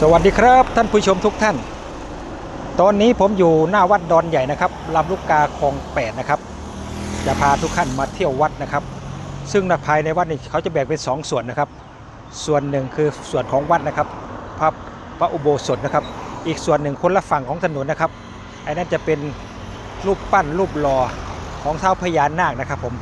สวัสดีครับท่านผู้ชมทุกท่าน ตอนนี้ผมอยู่หน้าวัดดอนใหญ่นะครับลำลูกกาคลองแปดนะครับ จะพาทุกท่านมาเที่ยววัดนะครับ ซึ่งภายในวัดนี่เขาจะแบ่งเป็นสองส่วนนะครับ ส่วนหนึ่งคือส่วนของวัดนะครับพระพระอุโบสถนะครับ อีกส่วนหนึ่งคนละฝั่งของถนนนะครับไอ้นั่นจะเป็นรูปปั้นรูปหล่อของเท้าพญานาคนะครับผม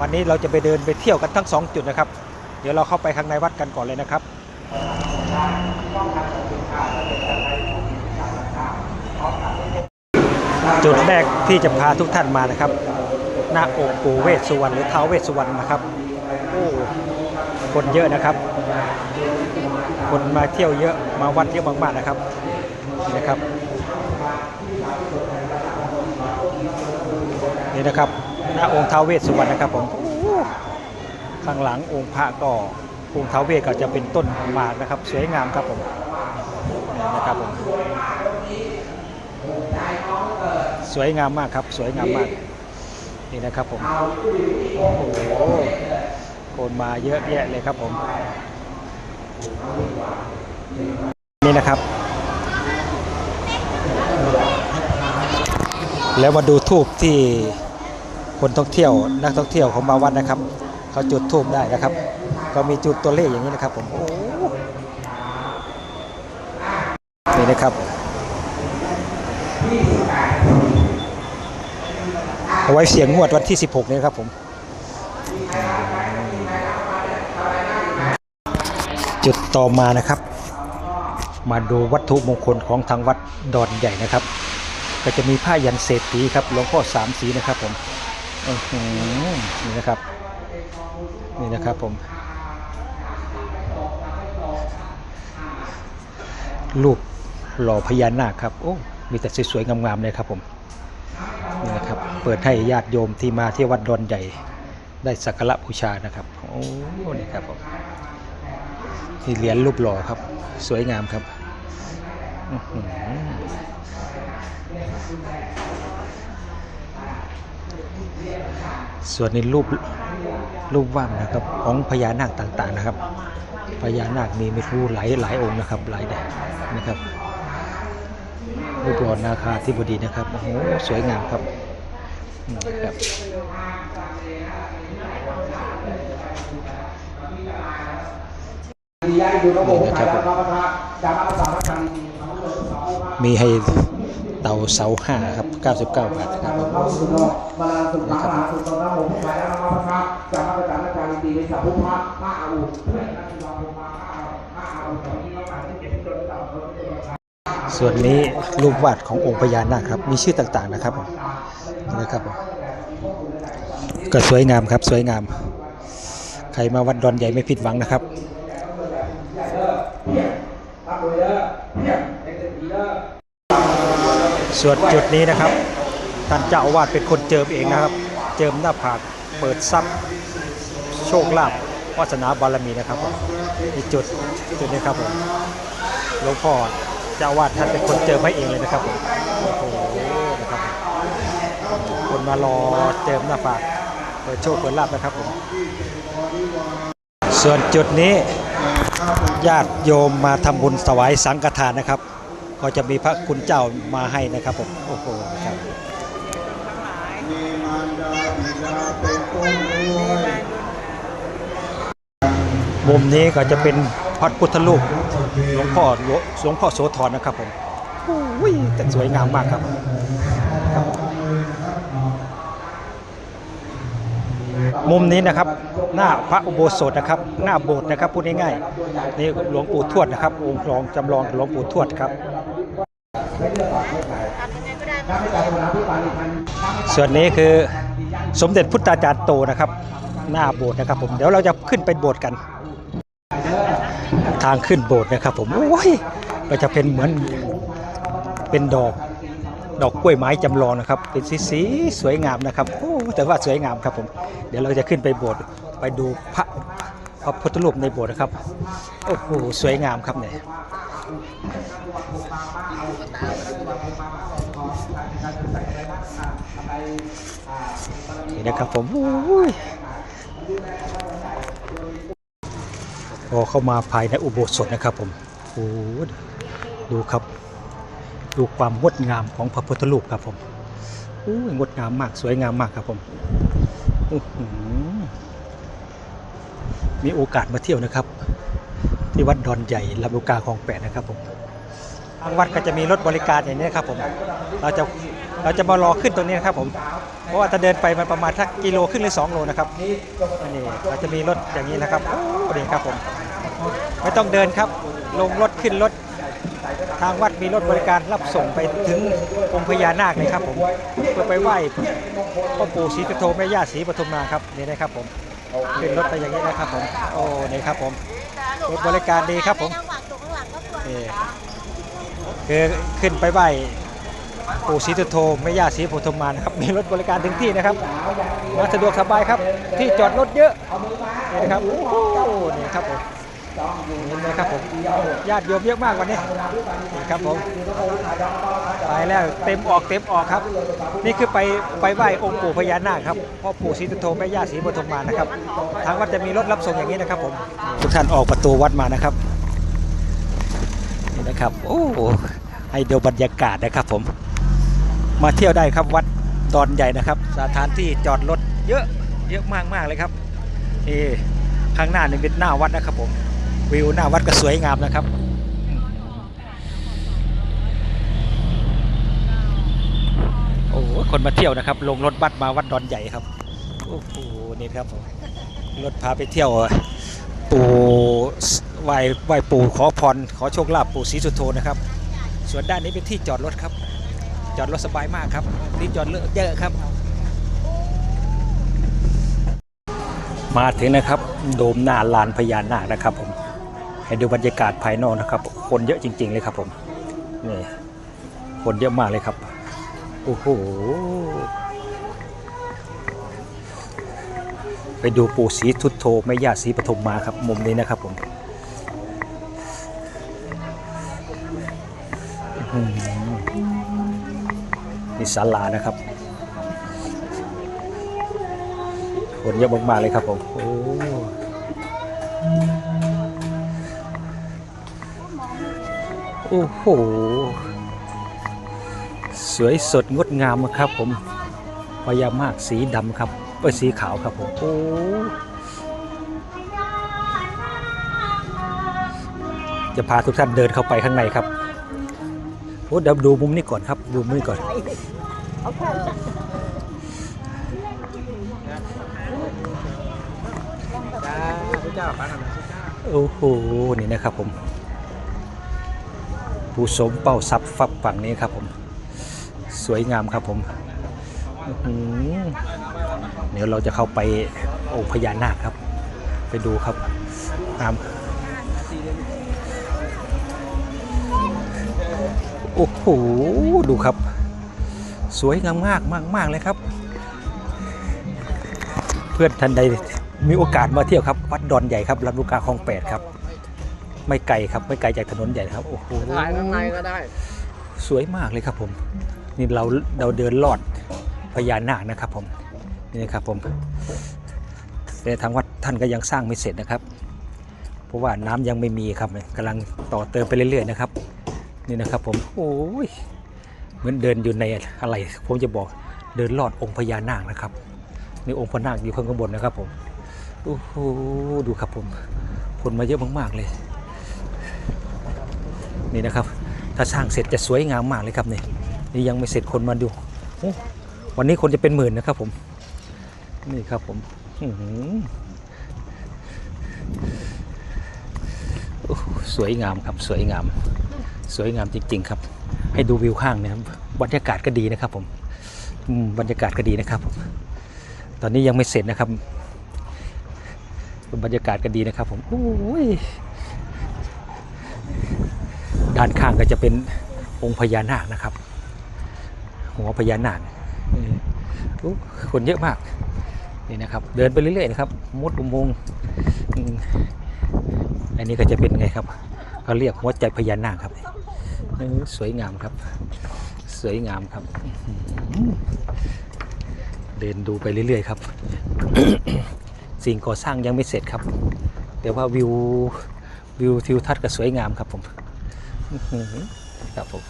วันนี้เราจะไปเดินไปเที่ยวกันทั้งสองจุดนะครับ เดี๋ยวเราเข้าไปข้างในวัดกันก่อนเลยนะครับ จุดแรกที่จะพาทุกท่านมานะครับ หน้าองค์ปู่เวสสุวรรณหรือเท้าวเวสสุวรรณนะครับโอ้คนเยอะนะครับ คนมาเที่ยวเยอะมาวัดเยอะมากๆนะครับนี่นะครับนี่นะครับ หน้าองค์เท้าวเวสสุวรรณนะครับผมข้างหลังองค์พระก็ องค์ท้าวเวก็จะเป็นต้นหมากนะครับ สวยงามครับผมนะครับผมสวยงามมากครับ สวยงามมากนี่นะครับผมโอ้โหคนมาเยอะแยะเลยครับผม นี่นะครับ แล้วมาดูทูบที่คนท่องเที่ยวนักท่องเที่ยวของมาวัดนะครับ เขาจุดทูบได้นะครับ ก็มีจุดตัวเลขอย่างนี้นะครับผมนี่นะครับเอาไว้เสียงงวดวันที่ 16 นี้ครับผม จุดต่อมานะครับ มาดูวัตถุมงคลของทางวัดดอนใหญ่นะครับ ก็จะมีผ้ายันเศรษฐีครับหลวงพ่อสามสีนะครับผมนี่นะครับ นี่นะครับผม รูปหล่อพญานาคครับโอ้มีแต่สวยๆงามๆเลยครับผมนี่นะครับเปิดให้ญาติโยมที่มาที่วัดดอนใหญ่ได้สักการะบูชานะครับโอ้นี่ครับผมนี่เหรียญรูปหล่อครับ สวยงามครับส่วนนี้รูปรูปว่างนะครับของพญานาคต่างๆนะครับ พญานาคมีไม่รู้หลายหลายองค์นะครับหลายแดนะครับรูปหล่อนาคาธิบดีนะครับโอ้โหสวยงามครับนะครับนี่นะครับมีให้ เตาเสาห้าครับ 99 บาทนะครับมาสุขภาพสุขภาพผมขายแล้วมาพระจะมาประจานการดีในสัพพุพระมาอาอุเพื่อนนักศึกษาผมมามาอาอุตอนนี้เราขายที่เก็บจนต่ำส่วนนี้รูปวาดขององค์พญานาคครับ มีชื่อต่างๆนะครับนะครับก็สวยงามครับสวยงาม ใครมาวัดดอนใหญ่ไม่ผิดหวังนะครับ ส่วนจุดนี้นะครับท่านเจ้าอาวาสเป็นคนเจิมเองนะครับ เจิมหน้าผากเปิดทรัพย์โชคลาภวาสนาบารมีนะครับผมอีจุดจุดนี้ครับผมหลวงพ่อเจ้าอาวาดท่านเป็นคนเจอให้เองเลยนะครับผมโอ้โหนะครับคนมารอเจิมหน้าผากเปิดโชคเปิดลาบนะครับผมส่วนจุดนี้ญาติโยมมาทำบุญถวายสังฆทานนะครับ ก็จะมีพระคุณเจ้ามาให้นะครับผมโอ้โหครับมุมนี้ก็จะเป็นพระพุทธรูปหลวงพ่อหลวงพ่อโสธรนะครับผมโอ้ยแต่สวยงามมากครับครับ มุมนี้นะครับ หน้าพระอุโบสถนะครับ หน้าโบสถ์นะครับพูดง่ายๆนี่หลวงปู่ทวดนะครับ องค์รองจำลองหลวงปู่ทวดครับ ส่วนนี้คือสมเด็จพุทธาจารย์โตนะครับ หน้าโบสถ์นะครับผมเดี๋ยวเราจะขึ้นไปโบสถ์กัน ทางขึ้นโบสถ์นะครับ ผมโอ้ยก็จะเป็นเหมือนเป็นดอก ดอกกล้วยไม้จำลองนะครับ เป็นสีสีสวยงามนะครับโอ้แต่ว่าสวยงามครับผม เดี๋ยวเราจะขึ้นไปโบสถ์ไปดูพระพระพุทธรูปในโบสถ์นะครับโอ้โหสวยงามครับเนี่ยนี่นะครับผมโอ้ยพอเข้ามาภายในอุโบสถนะครับผมโหดูครับ ดูความงดงามของพระพุทธรูปครับผมโอ้ยงดงามมากสวยงามมากครับผมมีโอกาสมาเที่ยวนะครับ ที่วัดดอนใหญ่ลำลูกกาคลองแปดนะครับผมทางวัดก็จะมีรถบริการอย่างนี้นครับผม เราจะเราจะมารอขึ้นตรงนี้นะครับผม เพราะว่าถ้าเดินไปมันประมาณสักกิโลครึ่งหรือสองโลนะครับนี่เราจะมีรถอย่างนี้นะครับโอ้นี่ครับผม ไม่ต้องเดินครับ ลงรถขึ้นรถ ทางวัดมีรถบริการรับส่งไปถึงองค์พญานาคเลยครับผมเพื่อไปไหว้พ่อปู่ศรีสุโธแม่ย่าศรีปทุมมาครับนี่นะครับผมขึ้นรถไปอย่างนี้นะครับผมโอ้นี่ครับผมรถบริการดีครับผมนี่คือขึ้นไปไหว้ปู่ศรีสุโธแม่ย่าศรีปทุมมานะครับมีรถบริการถึงที่นะครับมาสะดวกสบายครับ ที่จอดรถเยอะนี่นะครับโอ้นี่ครับผม นไหมครับผมญาติโยมเยอะมากวันนี้นี่ครับผมไปแล้วเต็มออกเต็มออกครับ นี่คือไปไปไหว้องค์ปู่พญานาคครับพ่อปู่ศรีสุโธแม่ย่าศรีปทุมมานะครับ ทางวัดจะมีรถรับส่งอย่างนี้นะครับผมทุกท่านออกประตูวัดมานะครับนี่นะครับโอ้ให้ดูบรรยากาศนะครับผม มาเที่ยวได้ครับวัดดอนใหญ่นะครับ สถานที่จอดรถเยอะเยอะมากมากเลยครับนี่ข้างหน้านี่เป็นหน้าวัดนะครับผม วิวหน้าวัดก็สวยงามนะครับโอ้โหคนมาเที่ยวนะครับ ลงรถบัสมาวัดดอนใหญ่ครับโอ้โหนี่ครับรถพาไปเที่ยวปู่ไหว้ไหว้ปู่ขอพรขอโชคลาภปู่ศรีสุโธนะครับ ส่วนด้านนี้เป็นที่จอดรถครับ จอดรถสบายมากครับที่จอดเยอะครับมาถึงนะครับ โดมหน้าลานพญานาคนะครับผม ให้ดูบรรยากาศภายนอกนะครับ คนเยอะจริง ๆ เลยครับผมนี่คนเยอะมากเลยครับโอ้โหไปดูปู่ศรีทุตโธแม่ย่าศรีปฐุมมาครับ มุมนี้นะครับผมนี่ศาลานะครับคนเยอะมากๆเลยครับผมโอ้ โอ้โห สวยสดงดงามครับผมพญามากสีดำครับเอ้ยสีขาวครับผมโอ้จะพาทุกท่านเดินเข้าไปข้างในครับโอ้เดี๋ยวดูมุมนี้ก่อนครับ ดูมุมนี้ก่อน โอ้โห นี่นะครับผม ผู้สมเป้าทรัพย์ฝักฝั่งนี้ครับผม สวยงามครับผมเดี๋ยวเราจะเข้าไปองค์พญานาคครับ ไปดูครับตามโอ้โห ดูครับ สวยงามมากมากมากเลยครับ เพื่อนท่านใดมีโอกาสมาเที่ยวครับ วัดดอนใหญ่ครับลำลูกกาคลองแปดครับ ไม่ไกลครับไม่ไกลจากถนนใหญ่ครับโอ้โหถ่ายข้างในก็ได้ สวยมากเลยครับผม นี่เราเราเดินลอดพญานาคนะครับผมนี่นะครับผมแต่ทางวัดท่านก็ยังสร้างไม่เสร็จนะครับ เพราะว่าน้ำยังไม่มีครับกำลังต่อเติมไปเรื่อยๆนะครับ นี่นะครับผมโอ้ยเหมือนเดินอยู่ในอะไรผมจะบอกเดินลอดองค์พญานาคนะครับนี่องค์พระนาคอยู่ข้างบนนะครับผมโอ้โหดูครับผมคนมาเยอะมากๆเลย นี่นะครับ ถ้าสร้างเสร็จจะสวยงามมากเลยครับนี่นี่ยังไม่เสร็จคนมาดูวันนี้คนจะเป็นหมื่นนะครับผม นี่ครับผมสวยงามครับสวยงาม สวยงามจริง ๆ ครับ ให้ดูวิวข้างนะครับบรรยากาศก็ดีนะครับผมบรรยากาศก็ดีนะครับ ตอนนี้ยังไม่เสร็จนะครับ บรรยากาศก็ดีนะครับผมโอ้ย ด้านข้างก็จะเป็นองค์พญานาคนะครับ หัวพญานาคคนเยอะมากนี่นะครับเดินไปเรื่อยๆนะครับมุดอุโมงค์อันนี้ก็จะเป็นไงครับเขาเรียกหัวใจพญานาคครับสวยงามครับ สวยงามครับ เดินดูไปเรื่อยๆครับ สิ่งก่อสร้างยังไม่เสร็จครับ แต่ว่าวิววิวทิวทัศน์ก็สวยงามครับผม ครับผม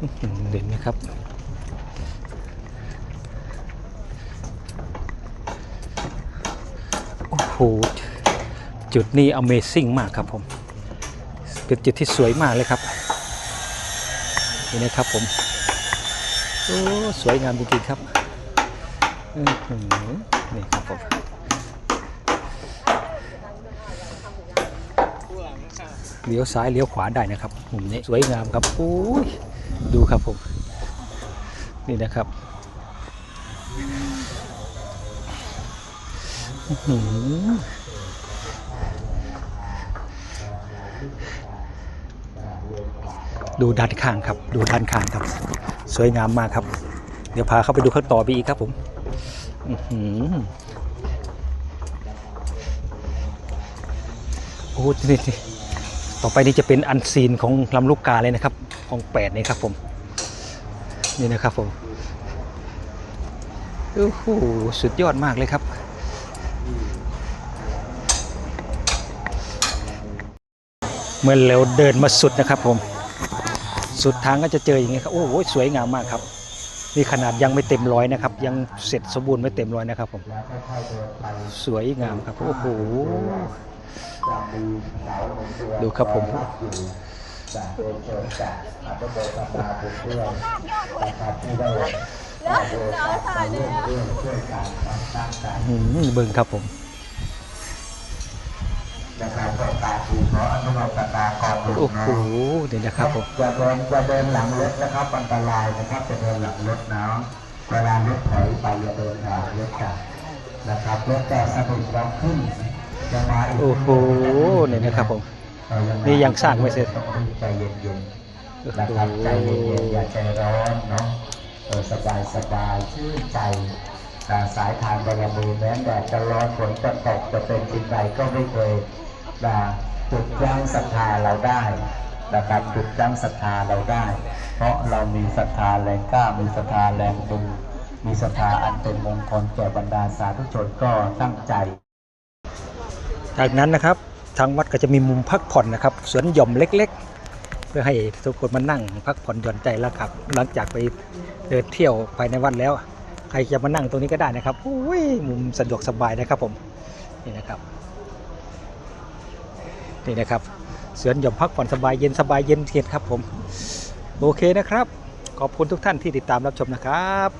อื้อหือเด่นไหมครับโอ้โหจุดนี้ Amazing มากครับผม เป็นจุดที่สวยมากเลยครับนี่นะครับผมโอ้สวยงามจริงๆครับนี่ครับผม เลี้ยวซ้ายเลี้ยวขวาได้นะครับมุมนี้สวยงามครับโอ้ยดูครับผมนี่นะครับอื้อหือดูด้านข้างครับ ดูด้านข้างครับ สวยงามมากครับ เดี๋ยวพาเข้าไปดูข้างต่อไปอีกครับผมอื้อหือโอ้นี่นี่ ต่อไปนี้จะเป็นอันซีนของลำลูกกาเลยนะครับของแปดนี่ครับผมนี่นะครับผมโอ้โหสุดยอดมากเลยครับ เมื่อเราเดินมาสุดนะครับผมสุดทางก็จะเจออย่างนี้ครับโอ้โหสวยงามมากครับนี่ขนาดยังไม่เต็มร้อยนะครับ ยังเสร็จสมบูรณ์ไม่เต็มร้อยนะครับผมสวยงามครับโอ้โห ดูครับผมอยรับอยู่จากโดยเชิญจากอัตโนมัติบุญด้วยนะครับที่ได้ได้โอกาสมาร่วมด้วยช่วยกันตั้งใจอืมเบิ่งครับผมนะครับโอกาสถูกขออนุโมทนากองหลวโอ้งโหนะเดี๋ยวนะครับผมจะเดินจะเดินหลังรถนะครับอันตรายนะครับจะเดินหลังรถนะเวลารถถอยไปอย่าเดินหลังรถค่ะนะครับรถแต่สะดุดเราขึ้นจะมาอีก โอ้โหเนี่ยนะครับผมเอ่อนี่ยังสร้างไม่เสร็จต้องรีบใจเย็นๆนะครับใจเย็นๆอย่าใจร้อนเนาะเออสบายสบายๆชื่นใจแต่สายทางบารมีแม้แดดจะร้อนฝนจะตกจะเป็นสิ่งใดก็ไม่เคยนะจุดยั้งศรัทธาเราได้นะครับจุดยั้งศรัทธาเราได้ เพราะเรามีศรัทธาแรงกล้ามีศรัทธาแรงบุญมีศรัทธาอันเป็นมงคลแก่บรรดาสาธุชนก็ตั้งใจ จากนั้นนะครับทางวัดก็จะมีมุมพักผ่อนนะครับสวนหย่อมเล็ก ๆ เพื่อให้ทุกคนมานั่งพักผ่อนหย่อนใจแล้วครับ หลังจากไปเดินเที่ยวภายในวัดแล้ว ใครจะมานั่งตรงนี้ก็ได้นะครับโอ้ยมุมสะดวกสบายนะครับผมนี่นะครับนี่นะครับสวนหย่อมพักผ่อนสบายเย็นสบายเย็นเทียนครับผมโอเคนะครับ ขอบคุณทุกท่านที่ติดตามรับชมนะครับ